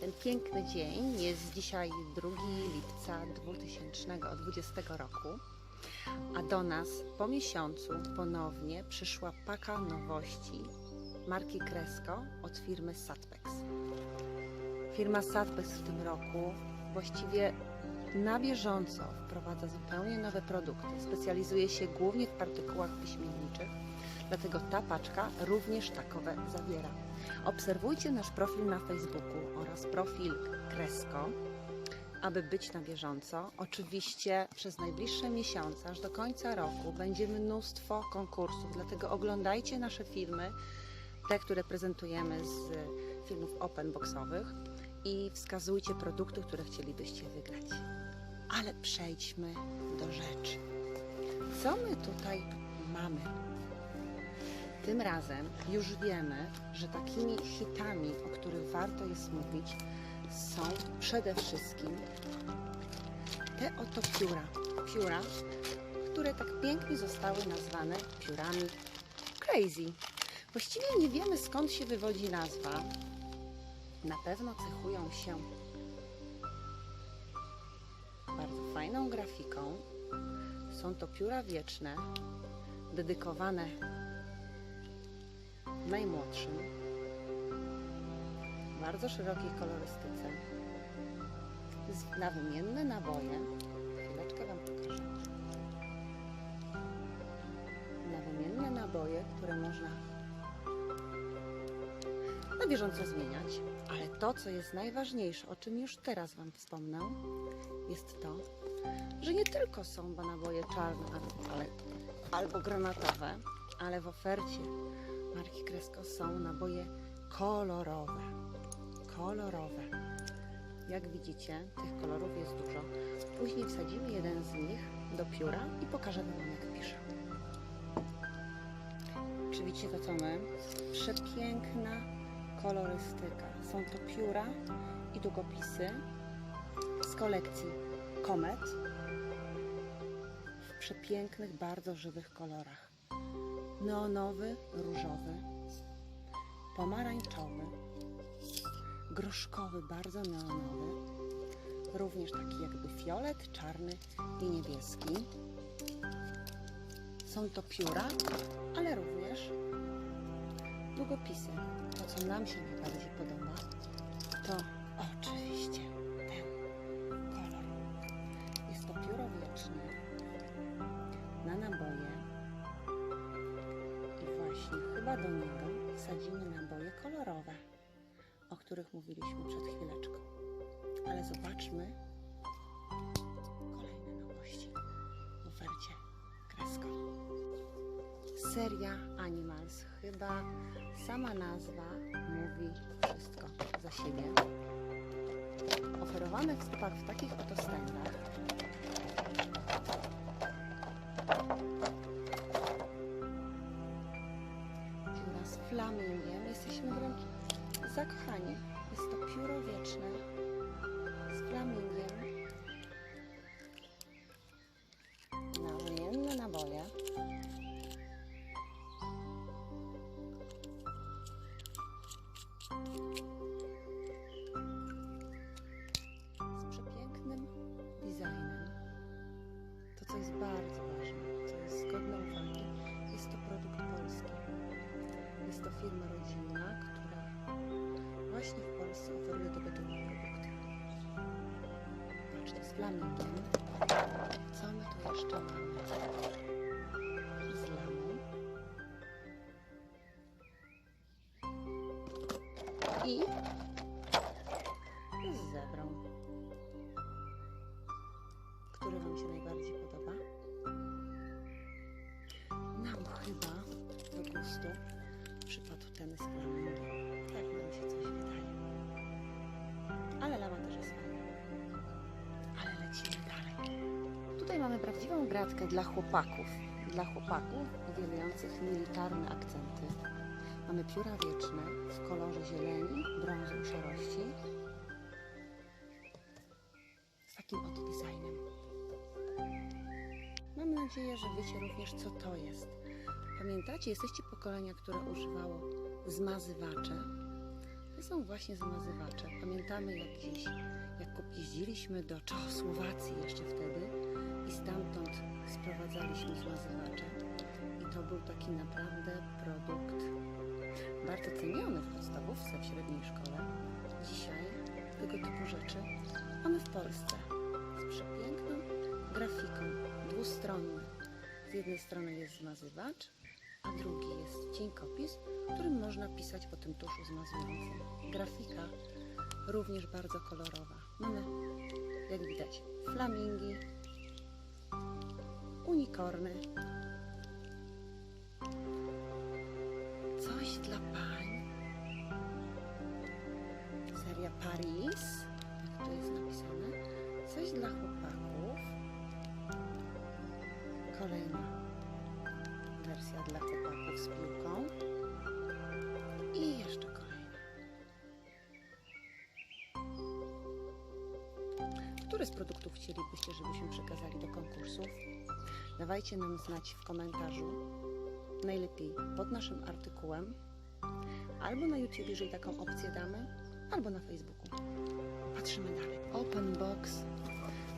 ten piękny dzień. Jest dzisiaj 2 lipca 2020 roku, a do nas po miesiącu ponownie przyszła paka nowości marki Cresco od firmy Satpex. Firma Satpex w tym roku właściwie na bieżąco wprowadza zupełnie nowe produkty. Specjalizuje się głównie w partykułach wyśmienniczych, dlatego ta paczka również takowe zawiera. Obserwujcie nasz profil na Facebooku oraz profil Kresko, aby być na bieżąco. Oczywiście przez najbliższe miesiące, aż do końca roku, będzie mnóstwo konkursów, dlatego oglądajcie nasze filmy, te, które prezentujemy z filmów open boxowych i wskazujcie produkty, które chcielibyście wygrać. Ale przejdźmy do rzeczy. Co my tutaj mamy? Tym razem już wiemy, że takimi hitami, o których warto jest mówić, są przede wszystkim te oto pióra. Pióra, które tak pięknie zostały nazwane piórami Crazy. Właściwie nie wiemy skąd się wywodzi nazwa. Na pewno cechują się bardzo fajną grafiką. Są to pióra wieczne, dedykowane najmłodszym, bardzo szerokiej kolorystyce, na wymienne naboje. Chwileczkę Wam pokażę. Na wymienne naboje, które można na bieżąco zmieniać, ale to, co jest najważniejsze, o czym już teraz Wam wspomnę, jest to, że nie tylko są naboje czarne, ale, albo granatowe, ale w ofercie marki Cresco są naboje kolorowe. Kolorowe. Jak widzicie, tych kolorów jest dużo. Później wsadzimy jeden z nich do pióra i pokażemy Wam, jak pisze. Czy widzicie to, co my? Przepiękna kolorystyka. Są to pióra i długopisy z kolekcji Comet w przepięknych, bardzo żywych kolorach neonowy, różowy, pomarańczowy, groszkowy, bardzo neonowy, również taki jakby fiolet, czarny i niebieski. Są to pióra, ale również długopisy. To, co nam się najbardziej podoba, to oczywiście ten kolor. Jest to pióro wieczne na naboje i właśnie chyba do niego wsadzimy naboje kolorowe, o których mówiliśmy przed chwileczką. Ale zobaczmy kolejne nowości w ofercie Kresko. Seria Animals. Chyba sama nazwa mówi wszystko za siebie. Oferowane w sklepach w takich oto stędach pióra z flamingiem. Jesteśmy wręcz zakochani. Jest to pióro wieczne z flamingiem. Flamingiem. Co my tu jeszcze mamy? I prawdziwą gratkę dla chłopaków. Dla chłopaków uwielbiających militarne akcenty. Mamy pióra wieczne w kolorze zieleni, brązu i szarości. Z takim oto designem. Mam nadzieję, że wiecie również, co to jest. Pamiętacie, jesteście pokolenia, które używało zmazywacze. To są właśnie zmazywacze. Pamiętamy jak gdzieś, jak jeździliśmy do Czechosłowacji jeszcze wtedy i stamtąd sprowadzaliśmy zmazywacze. I to był taki naprawdę produkt bardzo ceniony w podstawówce, w średniej szkole. Dzisiaj tego typu rzeczy mamy w Polsce z przepiękną grafiką, dwustronny. Z jednej strony jest zmazywacz, a drugi jest cieńkopis, którym można pisać po tym tuszu zmazującym. Grafika również bardzo kolorowa. Mamy, jak widać, flamingi, unikorny, coś dla pań, seria Paris, jak tu jest napisane, coś dla chłopaków, kolejna wersja dla chłopaków z piłką. I jeszcze Który z produktów chcielibyście, żebyśmy przekazali do konkursów? Dawajcie nam znać w komentarzu, najlepiej pod naszym artykułem, albo na YouTube, jeżeli taką opcję damy, albo na Facebooku. Patrzymy dalej. Open Box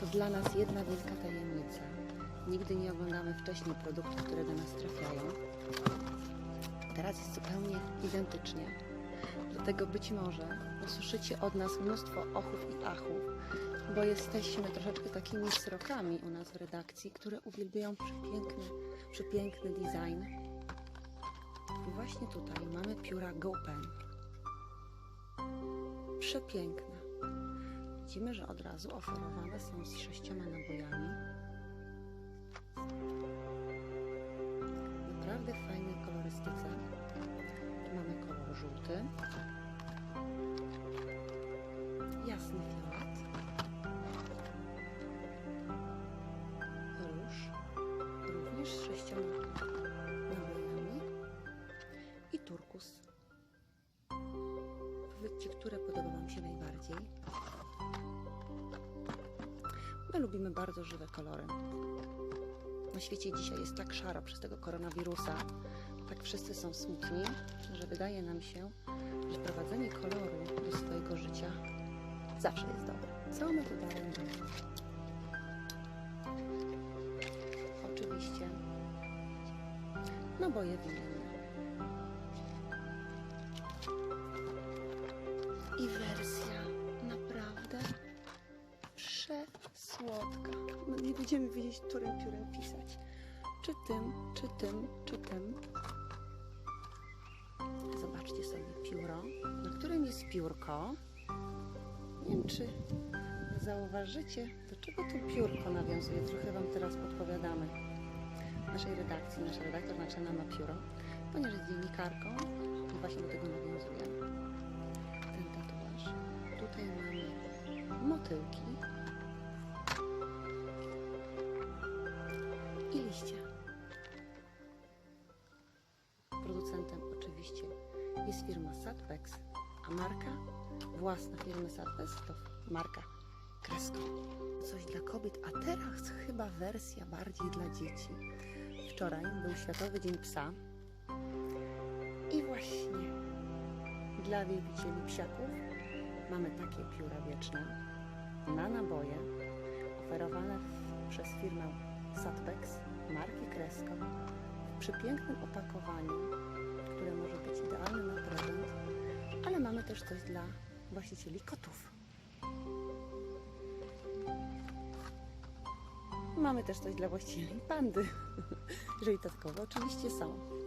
to dla nas jedna wielka tajemnica. Nigdy nie oglądamy wcześniej produktów, które do nas trafiają. Teraz jest zupełnie identycznie. Dlatego być może usłyszycie od nas mnóstwo ochów i achów, bo jesteśmy troszeczkę takimi srokami u nas w redakcji, które uwielbiają przepiękny, przepiękny design. I właśnie tutaj mamy pióra GoPen. Przepiękne. Widzimy, że od razu oferowane są z sześcioma nabojami. Naprawdę fajnej kolorystyce. Tu mamy kolor żółty. Jasny fiolet. Które podoba Wam się najbardziej. My lubimy bardzo żywe kolory. Na świecie dzisiaj jest tak szaro przez tego koronawirusa, tak wszyscy są smutni, że wydaje nam się, że wprowadzenie koloru do swojego życia zawsze jest dobre. Co my tu dalej mamy? Oczywiście naboje winne. Wiedzieć, którym piórem pisać. Czy tym, czy tym, czy tym. Zobaczcie sobie pióro, na którym jest piórko. Nie wiem, czy zauważycie, do czego to piórko nawiązuje. Trochę Wam teraz podpowiadamy. Naszej redakcji, nasz redaktor naczelna ma pióro, ponieważ jest dziennikarką i właśnie do tego nawiązuje ten tatuaż. Tutaj mamy motylki liście. Producentem oczywiście jest firma Satpex, a marka własna firmy Satpex to marka Kresko. Coś dla kobiet, a teraz chyba wersja bardziej dla dzieci. Wczoraj był Światowy Dzień Psa i właśnie dla wielbicieli psiaków mamy takie pióra wieczne na naboje oferowane przez firmę Satpex marki Kresko w przepięknym opakowaniu, które może być idealne na prezent, ale mamy też coś dla właścicieli kotów. Mamy też coś dla właścicieli pandy, jeżeli tatkowe oczywiście są.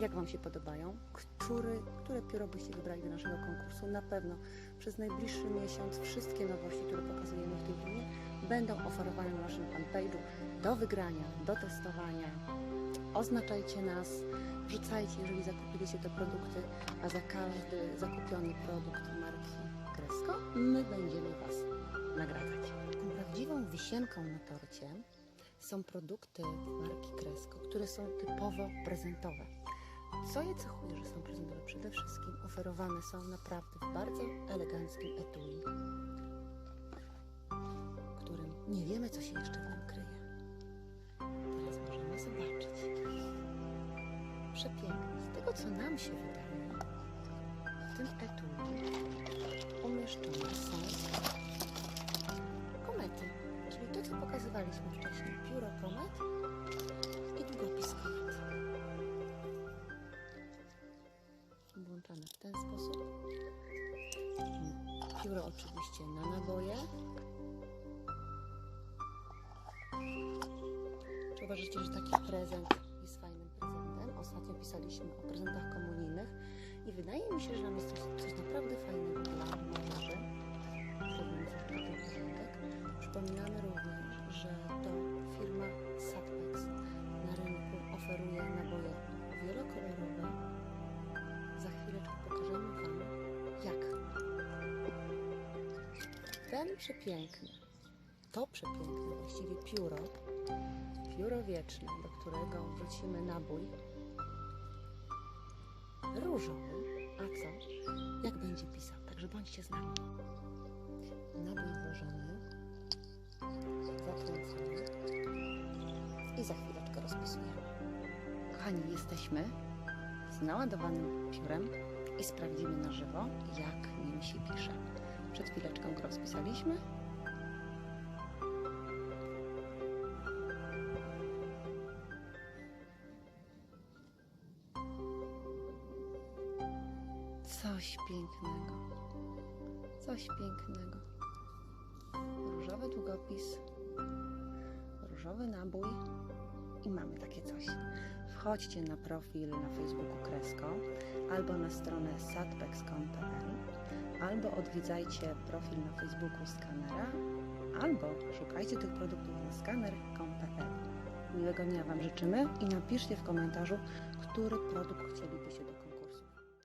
Jak Wam się podobają? Który, które pióro byście wybrali do naszego konkursu? Na pewno przez najbliższy miesiąc wszystkie nowości, które pokazujemy w tej filmie, będą oferowane na naszym fanpage'u do wygrania, do testowania. Oznaczajcie nas, wrzucajcie, jeżeli zakupiliście te produkty, a za każdy zakupiony produkt marki Kresko my będziemy Was nagradzać. Prawdziwą wisienką na torcie są produkty marki Kresko, które są typowo prezentowe. Co je cechuje, że są prezentowe? Przede wszystkim oferowane są naprawdę w bardzo eleganckim etui, w którym nie wiemy, co się jeszcze w nim kryje. Teraz możemy zobaczyć. Przepiękne. Z tego, co nam się wydaje, tym etui umieszczone są komety, czyli to, co pokazywaliśmy wcześniej. Pióro komet i długopis komet. Włączane w ten sposób. Pióro oczywiście na naboje. Czy uważacie, że taki prezent jest fajnym prezentem? Ostatnio pisaliśmy o prezentach komunijnych i wydaje mi się, że nam jest coś, coś naprawdę fajnego dla młodzieży. Przypominamy również, że to firma Satpex na rynku oferuje naboje wielokolorowe. Ten przepiękny, to przepiękne właściwie pióro, pióro wieczne, do którego wrzucimy nabój różowy. A co? Jak będzie pisał? Także bądźcie z nami. Nabój włożony, zakręcony i za chwileczkę rozpisujemy. Kochani, jesteśmy z naładowanym piórem i sprawdzimy na żywo, jak nim się pisze. Przed chwileczką go rozpisaliśmy. Coś pięknego. Coś pięknego. Różowy długopis, różowy nabój i mamy takie coś. Wchodźcie na profil na Facebooku Kresko albo na stronę satpex.pl albo odwiedzajcie profil na Facebooku Skanera albo szukajcie tych produktów na skaner.pl. Miłego dnia Wam życzymy i napiszcie w komentarzu, który produkt chcielibyście